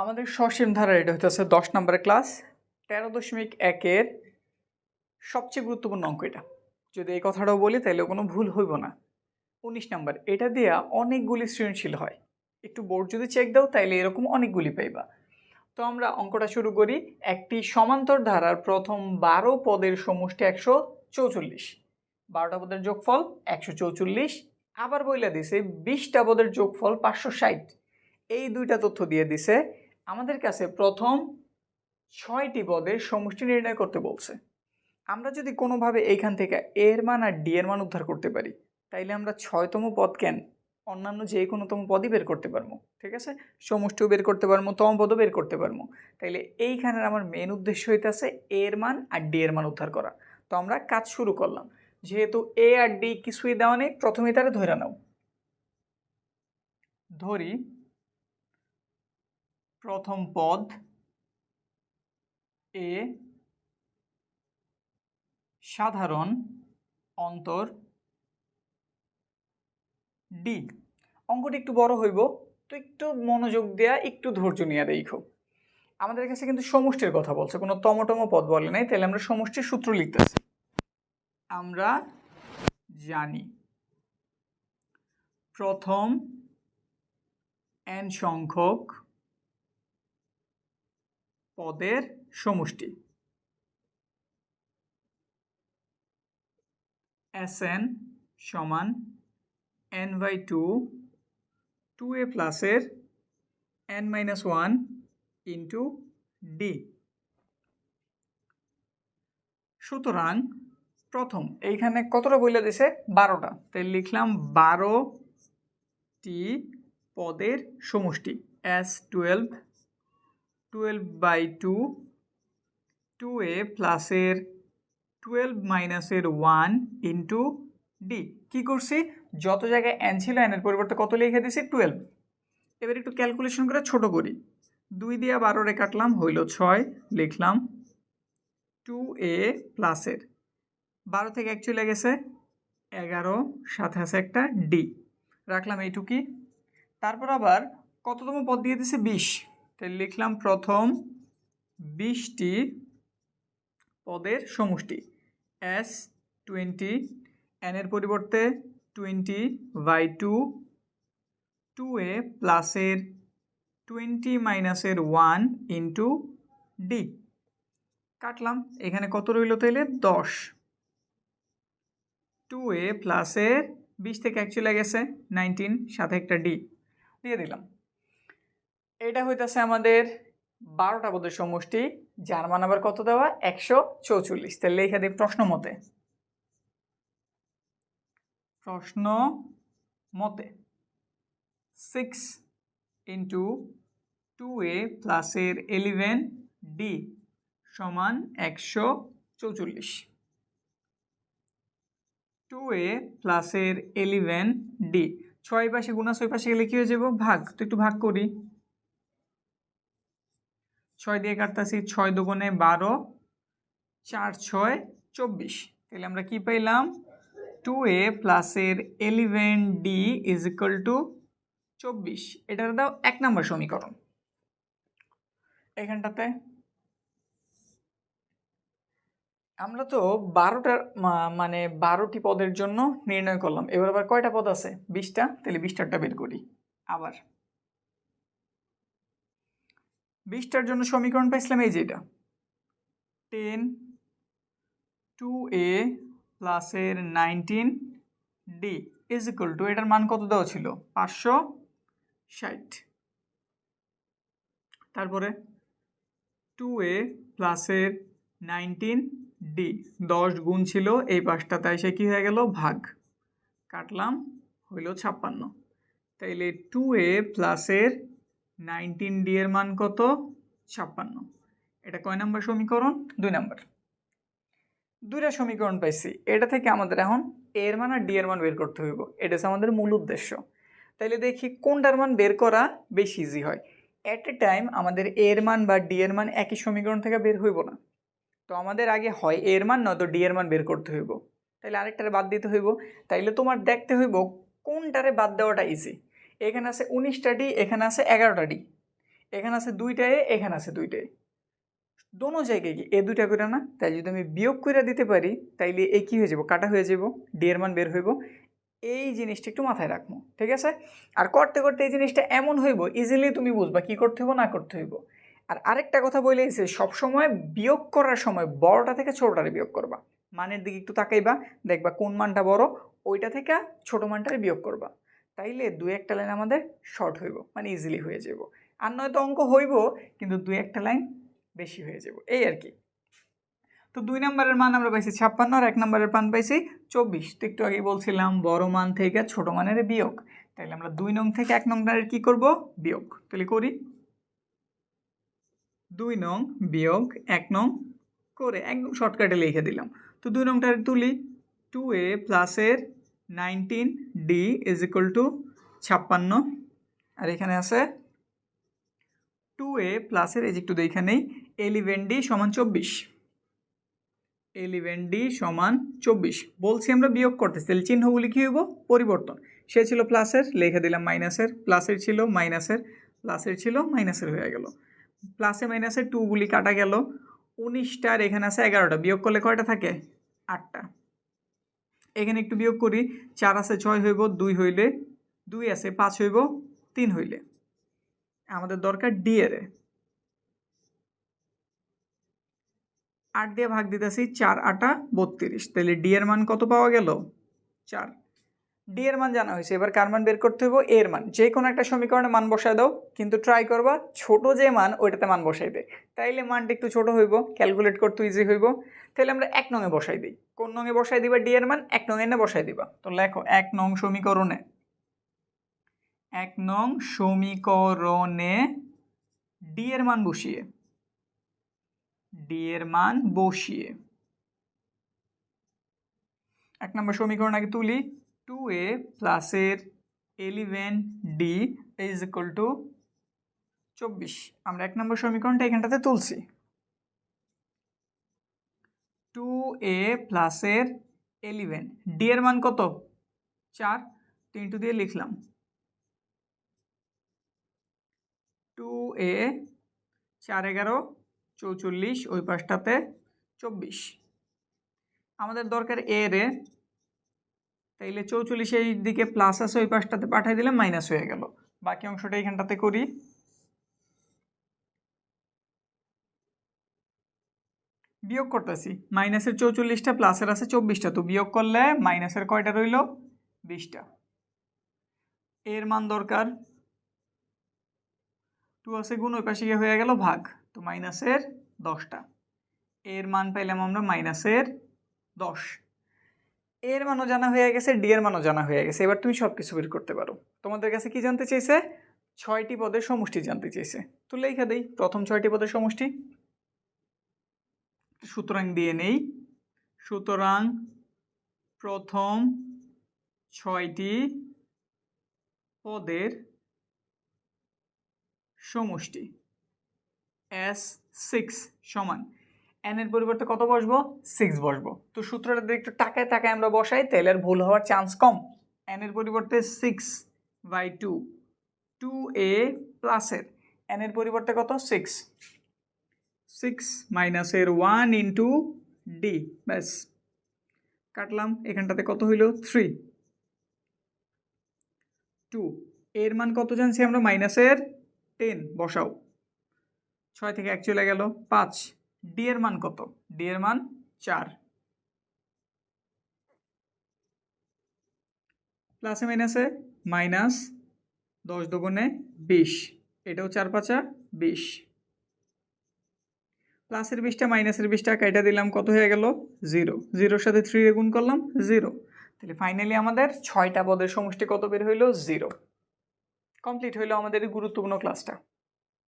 আমাদের সসীম ধারা এটা হইতেছে দশ নম্বরের ক্লাস তেরো দশমিক একের সবচেয়ে গুরুত্বপূর্ণ অঙ্ক এটা। যদি এই কথাটাও বলি তাহলে কোনো ভুল হইব না। উনিশ নাম্বার, এটা দিয়া অনেকগুলি সৃজনশীল হয়। একটু বোর্ড যদি চেক দাও, তাইলে এরকম অনেকগুলি পাইবা। তো আমরা অঙ্কটা শুরু করি। একটি সমান্তর ধারার প্রথম বারো পদের সমষ্টি একশো চৌচল্লিশ। বারোটা পদের যোগফল একশো চৌচল্লিশ। আবার বইলা দিছে, বিশটা পদের যোগফল পাঁচশো ষাট। এই দুইটা তথ্য দিয়ে দিছে আমাদের কাছে প্রথম ছয়টি পদের সমষ্টি নির্ণয় করতে বলছে। আমরা যদি কোনোভাবে এইখান থেকে এর মান আর ডি এর মান উদ্ধার করতে পারি, তাইলে আমরা ছয়তম পদ কেন? অন্যান্য যে কোনোতম পদই বের করতে পারব, ঠিক আছে? সমষ্টিও বের করতে পারব, তম পদও বের করতে পারব। তাইলে এইখানের আমার মেন উদ্দেশ্য হইতেছে এর মান আর ডি এর মান উদ্ধার করা। তো আমরা কাজ শুরু করলাম। যেহেতু এ আর ডি কিছুই দেওয়া নেই প্রথমেই তারা ধরে নাও। ধরি প্রথম পদ এ, সাধারণ অন্তর ডি। অঙ্কটি একটু বড় হইব, তো একটু মনোযোগ দেয়া, একটু ধৈর্য নিয়ে দেখো। আমাদের কাছে কিন্তু সমষ্টির কথা বলছে, কোনো তমটম পদ বলে নাই, তাহলে আমরা সমষ্টির সূত্র লিখতেছি। আমরা জানি, প্রথম এন সংখ্যক পদের সমষ্টি। এস এন সমান N by two two A প্লাসের N minus one into D সুতরাং প্রথম, এইখানে কতটা বইলে দিছে? বারোটা। তাই লিখলাম বারোটি পদের সমষ্টি S twelve twelve by two two A প্লাসের টুয়েলভ মাইনাসের ওয়ান ইন্টু ডি কী করছি? যত জায়গায় এন ছিল এনের পরিবর্তে কত লিখে দিছি? টুয়েলভ এবার একটু ক্যালকুলেশন করে ছোট করি। দুই দিয়ে বারোরে কাটলাম, হইল ছয়, লিখলাম টু এ প্লাসের বারো থেকে এক চলে গেছে, এগারো, সাথে আছে একটা ডি রাখলাম এইটুকি। তারপর আবার কততম পদ দিয়ে দিছে? বিশ। লিখলাম প্রথম বিশটি পদের সমষ্টি। এস টোয়েন্টি এনের পরিবর্তে twenty by two two A প্লাসের টোয়েন্টি মাইনাসের ওয়ান ইন্টু ডি কাটলাম, এখানে কত রইল তাইলে? দশ। টু এ প্লাসের বিশ থেকে এক চলে গেছে নাইনটিন সাথে একটা ডি দিয়ে দিলাম। এটা হইতেছে আমাদের বারোটা পদের সমষ্টি, যার মান আবার কত দেওয়া? একশো চৌচল্লিশ। তাহলে দিই প্রশ্ন মতে। প্রশ্ন মতে। সিক্স ইন্টু টু এ প্লাসের এলিভেন ডি সমান একশো চৌচল্লিশ। টু এ প্লাসের এলিভেন ডি ছয় পাশে গুণা, ছয় পাশে গেলে কী হয়ে যাব? ভাগ। তো একটু ভাগ করি। ছয় দিয়ে কাটতেছি ছয় দুগুণে বারো, চার ছয়, চব্বিশ। তাহলে আমরা কি পাইলাম? টু এ প্লাসের eleven D is equal to চব্বিশ। এটার দাও এক নম্বর সমীকরণ। এখানটাতে আমরা তো বারোটার মানে বারোটি পদের জন্য নির্ণয় করলাম। এবার আবার কয়টা পদ আছে? বিশটা? তাহলে বিশটারটা বের করি। আবার। বিশটার জন্য সমীকরণ পাইছিলাম এই যেটা টেন টু এ প্লাসের nineteen D is equal to এটার মান কত দেওয়া ছিল? পাঁচশো ষাট। তারপরে টু এ প্লাসের নাইনটিন ডি দশ গুণ ছিল, এই পাঁচটাতে এসে কী হয়ে গেল? ভাগ। কাটলাম, হইল ছাপ্পান্ন। তাইলে টু এ প্লাসের নাইনটিন ডি এর মান কত? ছাপ্পান্ন। এটা কয় নাম্বার সমীকরণ? দুই নাম্বার। দুইটা সমীকরণ পাইছি। এটা থেকে আমাদের এখন এর মান আর ডি এর মান বের করতে হইব। এটা হচ্ছে আমাদের মূল উদ্দেশ্য। তাইলে দেখি কোনটার মান বের করা বেশি ইজি হয়। অ্যাট এ টাইম আমাদের এর মান বা ডি এর মান একই সমীকরণ থেকে বের হইব না। তো আমাদের আগে হয় এর মান, নয়তো ডি এর মান বের করতে হইব। তাইলে আরেকটারে বাদ দিতে হইব। তাইলে তোমার দেখতে হইব কোনটারে বাদ দেওয়াটা ইজি এখানে আছে উনিশটা ডি, এখানে আছে এগারোটা ডি। এখানে আছে দুইটা এ, এখানে আছে দুইটা এ। দোনো জায়গায় কি? এ দুইটা করে না? তাই যদি আমি বিয়োগ করে দিতে পারি, তাইলে এ কি হয়ে যাব? কাটা হয়ে যাব? ডি এর মান বের হইব? এই জিনিসটা একটু মাথায় রাখব, ঠিক আছে? আর করতে করতে এই জিনিসটা এমন হইব ইজিলি তুমি বুঝবা কি করতে হইব, না করতে হইব। আর আরেকটা কথা বলে এসে সবসময় বিয়োগ করার সময় বড়টা থেকে ছোটটারে বিয়োগ করবা। মানের দিকে একটু তাকাইবা, দেখবা কোন মানটা বড়, ওইটা থেকে ছোট মানটারে বিয়োগ করবা। তাইলে দু একটা লাইন আমাদের শর্ট হইব মানে ইজিলি হয়ে যাব আর নয়তো অঙ্ক হইব, কিন্তু দু একটা লাইন বেশি হয়ে যাব এই আর কি। তো দুই নম্বরের মান আমরা পাইছি ছাপ্পান্ন আর এক নম্বরের মান পাইছি চব্বিশ। তো একটু আগে বলছিলাম, বড় মান থেকে ছোট মানের বিয়োগ। তাইলে আমরা দুই নং থেকে এক নং নম্বরের কি করব? বিয়োগ। তাহলে করি। দুই নং বিয়োগ এক নং করে একদম শর্টকাটে লিখে দিলাম। তো দুই নংটার তুলি। টু এ প্লাসের nineteen D is equal to ছাপ্পান্ন। আর এখানে আছে টু এ প্লাসের যে একটু দেখে নেই এলিভেন ডি সমান চব্বিশ। এলিভেন ডি সমান চব্বিশ। বলছি আমরা বিয়োগ করতেছি, তাহলে চিহ্নগুলি কী হইব? পরিবর্তন। সে ছিল প্লাসের লিখে দিলাম মাইনাসের প্লাসের ছিল মাইনাসের প্লাসের ছিল মাইনাসের হয়ে গেল। প্লাসে মাইনাসে টুগুলি কাটা গেল উনিশটার এখানে আছে এগারোটা। বিয়োগ করলে কয়টা থাকে? আটটা। এখানে একটু বিয়োগ করি, চার আছে ছয় হইব, দুই হইলে দুই আছে পাঁচ হইব, তিন হইলে। আমাদের দরকার ডি এর। আট দিয়ে ভাগ দিতেছি, চার আটা বত্রিশ। তাহলে ডি এর মান কত পাওয়া গেল? চার। ডি এর মান জানা হয়েছে। এবার কার মান বের করতে হইব? এর মান। যে কোনো একটা সমীকরণে মান বসায় দাও, কিন্তু ট্রাই করবা, ছোট যে মান, ওইটাতে মান বসাই দে তাইলে মানটা একটু ছোট হইব ক্যালকুলেট করতে ইজি হইব। তাহলে আমরা এক নঙে বসাই দিই। কোন নঙে বসাই দিবা? ডি এর মান, এক নঙে এনে বসাই দিবা? তো লেখো, এক নং সমীকরণে। এক নং সমীকরণে ডি এর মান বসিয়ে। ডি এর মান বসিয়ে। এক নম্বর সমীকরণ আগে তুলি। টু এ প্লাসের eleven D is equal to চব্বিশ। আমরা এক নম্বর সমীকরণটা এখানটাতে তুলছি। টু এ প্লাসের এলিভেন ডি এর মান কত? চার। তিন টু দিয়ে লিখলাম। টু এ চার এগারো, চৌচল্লিশ, ওই পাশটাতে চব্বিশ। আমাদের দরকার এ রে তাইলে চৌচল্লিশ এই দিকে প্লাস আছে, ওই পাশটাতে পাঠিয়ে দিলে মাইনাস হয়ে গেল। বাকি অংশটা এখানটাতে করি। বিয়োগ করতেছি। মাইনাসের চৌচল্লিশটা প্লাসের আছে চব্বিশটা, তো বিয়োগ করলে মাইনাসের কয়টা রইল? বিশটা। এর মান দরকার। টু আছে গুণ, ওই পাশে গিয়ে হয়ে গেল ভাগ। তো মাইনাসের দশটা। এর মান পাইলাম আমরা মাইনাসের দশ। এর মানও জানা হয়ে গেছে, ডি এর মানও জানা হয়ে গেছে। এবার তুমি সব কিছু বের করতে পারো। তোমাদের কাছে কি জানতে চাইছে? ছয়টি পদের সমষ্টি জানতে চাইছে। তো লেখা দেই, প্রথম ছয়টি পদের সমষ্টি। সুতরাং দিয়ে নেই। সুতরাং প্রথম ছয়টি পদের সমষ্টি। এস সিক্স সমান। এন এর পরিবর্তে কত বসবো? সিক্স বসবো। তো সূত্রটা যদি একটু টাকায় টাকায় আমরা বসাই, তাহলে আর ভুল হওয়ার চান্স কম। এন এর পরিবর্তে six by two two A প্লাসের এন এর পরিবর্তে কত? সিক্স সিক্স মাইনাসের ওয়ান ইন্টু ডি ব্যাস। কাটলাম। এখানটাতে কত হইল? থ্রি টু এর মান কত জানছি আমরা? মাইনাসের টেন বসাও। ছয় থেকে এক চলে গেল। পাঁচ। ডি এর মান কত? ডি এর মান চার। প্লাসে মাইনাসে মাইনাস দশ দুগুণে বিশ। এটাও চার পাঁচা বিশ। প্লাসের বিশটা মাইনাসের বিশটা কেটে দিলাম, কত হয়ে গেল? জিরো। জিরোর সাথে থ্রি গুণ করলাম, জিরো। তাহলে ফাইনালি আমাদের ছয়টা পদের সমষ্টি কত বের হইল? জিরো। কমপ্লিট হইল আমাদের গুরুত্বপূর্ণ ক্লাসটা